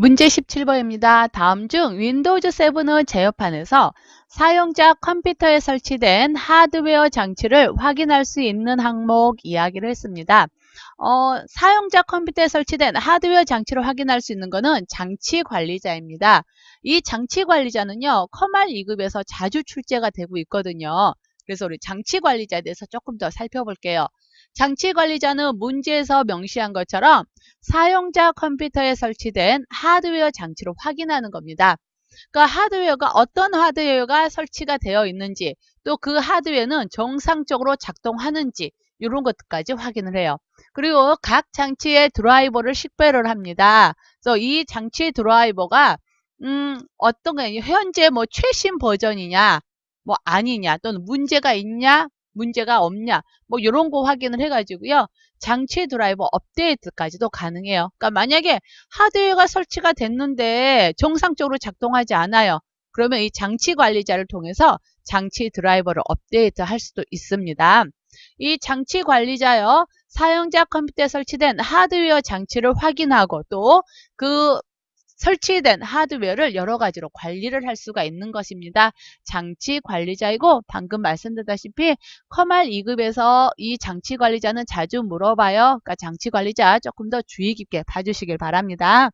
문제 17번입니다. 다음 중 윈도우즈 7의 제어판에서 사용자 컴퓨터에 설치된 하드웨어 장치를 확인할 수 있는 항목 이야기를 했습니다. 어, 사용자 컴퓨터에 설치된 하드웨어 장치를 확인할 수 있는 것은 장치 관리자입니다. 이 장치 관리자는요, 커말 2급에서 자주 출제가 되고 있거든요. 그래서 우리 장치 관리자에 대해서 조금 더 살펴볼게요. 장치 관리자는 문제에서 명시한 것처럼 사용자 컴퓨터에 설치된 하드웨어 장치를 확인하는 겁니다. 그러니까 하드웨어가 어떤 하드웨어가 설치가 되어 있는지 또 그 하드웨어는 정상적으로 작동하는지 이런 것까지 확인을 해요. 그리고 각 장치의 드라이버를 식별을 합니다. 그래서 이 장치 드라이버가 음, 어떤 거 현재 뭐 최신 버전이냐 뭐 아니냐 또는 문제가 있냐 문제가 없냐 뭐 이런 거 확인을 해가지고요. 장치 드라이버 업데이트까지도 가능해요. 그러니까 만약에 하드웨어가 설치가 됐는데 정상적으로 작동하지 않아요. 그러면 이 장치 관리자를 통해서 장치 드라이버를 업데이트 할 수도 있습니다. 이 장치 관리자요. 사용자 컴퓨터에 설치된 하드웨어 장치를 확인하고 또 그 설치된 하드웨어를 여러 가지로 관리를 할 수가 있는 것입니다. 장치 관리자이고 방금 말씀드렸다시피 커말 2급에서 이 장치 관리자는 자주 물어봐요. 그러니까 장치 관리자 조금 더 주의 깊게 봐주시길 바랍니다.